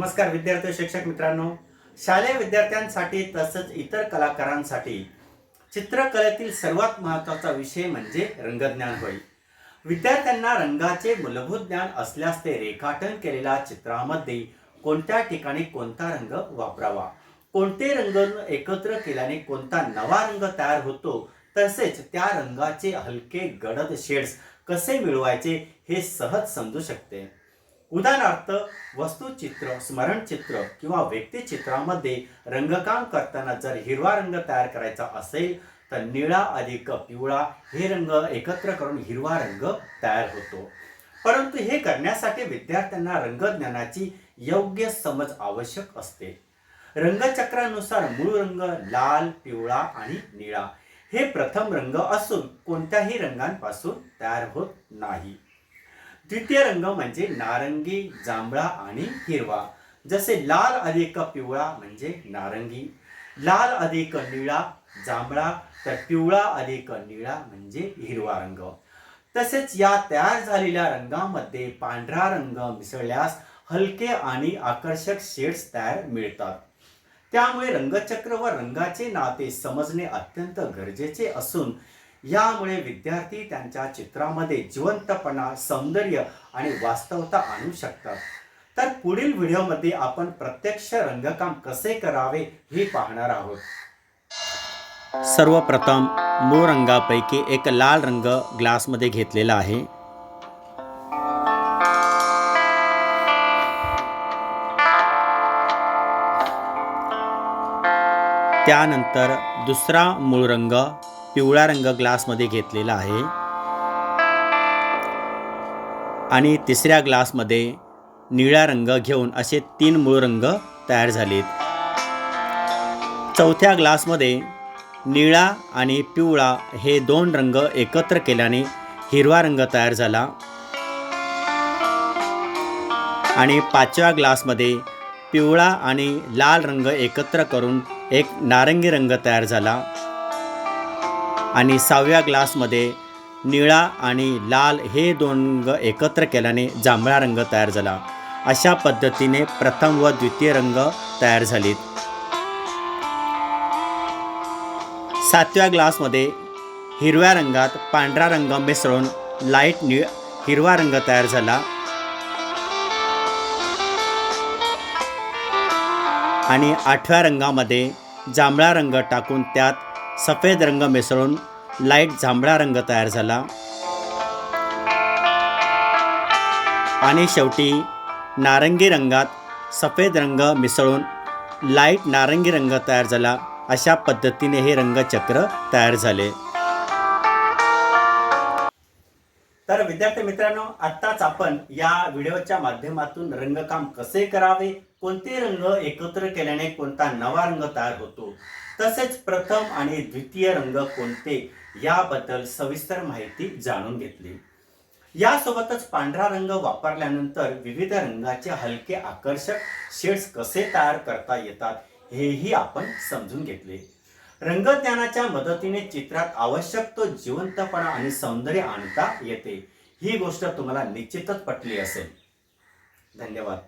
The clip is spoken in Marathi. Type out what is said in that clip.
नमस्कार विद्यार्थी शिक्षक मित्रांनो. शालेय विद्यार्थ्यांसाठी तसंच इतर कलाकारांसाठी चित्रकलेतील सर्वात महत्त्वाचा विषय म्हणजे रंगज्ञान होय. विद्यार्थ्यांना रंगाचे मूलभूत ज्ञान असल्यास ते रेखाटन केलेल्या चित्रामध्ये कोणत्या ठिकाणी कोणता रंग वापरावा? कोणते रंग एकत्र केल्याने कोणता नवा रंग तयार होतो? तसेच त्या रंगाचे हलके गडद शेड्स कसे मिळवायचे हे सहज समजू शकते. उदाहरणार्थ वस्तुचित्र स्मरणचित्र किंवा व्यक्तिचित्रामध्ये रंगकाम करताना जर हिरवा रंग तयार करायचा असेल तर निळा अधिक पिवळा हे रंग एकत्र करून हिरवा रंग तयार होतो. परंतु हे करण्यासाठी विद्यार्थ्यांना रंगज्ञानाची योग्य समज आवश्यक असते. रंगचक्रानुसार मूळ रंग लाल पिवळा आणि निळा हे प्रथम रंग असून कोणत्याही रंगांपासून तयार होत नाही. द्वितीय रंग म्हणजे नारंगी जांभळा आणि हिरवा. जसे लाल अधिक पिवळा म्हणजे नारंगी. लाल अधिक निळा जांभळा तर पिवळा अधिक निळा म्हणजे हिरवा रंग. तसेच या तयार झालेल्या रंगामध्ये पांढरा रंग मिसळल्यास हलके आणि आकर्षक शेड्स तयार मिळतात. त्यामुळे रंगचक्र व रंगाचे नाते समजणे अत्यंत गरजेचे असून यामुळे विद्यार्थी त्यांच्या चित्रामध्ये जिवंतपणा सौंदर्य आणि वास्तवता आणू शकतात. तर पुढील व्हिडिओमध्ये आपण प्रत्यक्ष रंगकाम कसे करावे हे पाहणार आहोत. सर्वप्रथम मूळ रंगापैकी एक लाल रंग ग्लासमध्ये घेतलेला आहे. त्यानंतर दुसरा मूळ रंग पिवळा रंग ग्लासमध्ये घेतलेला आहे. आणि तिसऱ्या ग्लासमध्ये निळा रंग घेऊन असे तीन मूळ रंग तयार झालेत. चौथ्या ग्लासमध्ये निळा आणि पिवळा हे दोन रंग एकत्र केल्याने हिरवा रंग तयार झाला. आणि पाचव्या ग्लासमध्ये पिवळा आणि लाल रंग एकत्र करून एक नारंगी रंग तयार झाला. आणि सहाव्या ग्लासमध्ये निळा आणि लाल हे दोन रंग एकत्र केल्याने जांभळा रंग तयार झाला. अशा पद्धतीने प्रथम व द्वितीय रंग तयार झालेत. सातव्या ग्लासमध्ये हिरव्या रंगात पांढरा रंग मिसळून लाइट निळ हिरवा रंग तयार झाला. आणि आठव्या रंगामध्ये जांभळा रंग टाकून त्यात सफेद रंग मिसळून लाइट जांभळा रंग तयार झाला. आणि शेवटी नारंगी रंगात सफेद रंग मिसळून लाइट नारंगी रंग तयार झाला. अशा पद्धतीने हे रंगचक्र तयार झाले. तर विद्यार्थी मित्रांनो आत्ताच आपण या व्हिडिओच्या माध्यमातून रंगकाम कसे करावे कोणते रंग एकत्र केल्याने कोणता नवा रंग तयार होतो तसेच प्रथम आणि द्वितीय रंग कोणते याबद्दल सविस्तर माहिती जाणून घेतली. यासोबतच पांढरा रंग वापरल्यानंतर विविध रंगाचे हलके आकर्षक शेड्स कसे तयार करता येतात हेही आपण समजून घेतले. रंगज्ञानाच्या मदतीने चित्रात आवश्यक तो जिवंतपणा आणि सौंदर्य आणता येते. ही गोष्ट तुम्हाला निश्चितच पटली असेल. धन्यवाद.